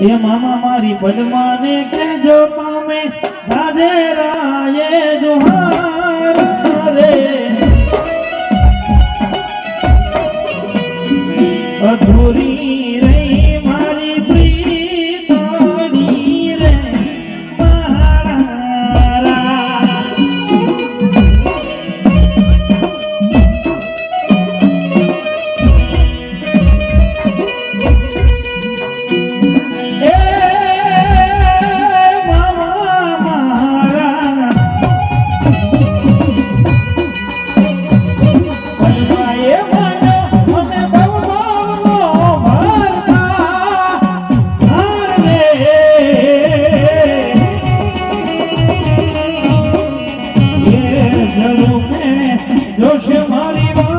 એ મામા મારી પદમાને કેજો પામે સાધે રાયે જોહાર રે. અધૂરી જોશે મારી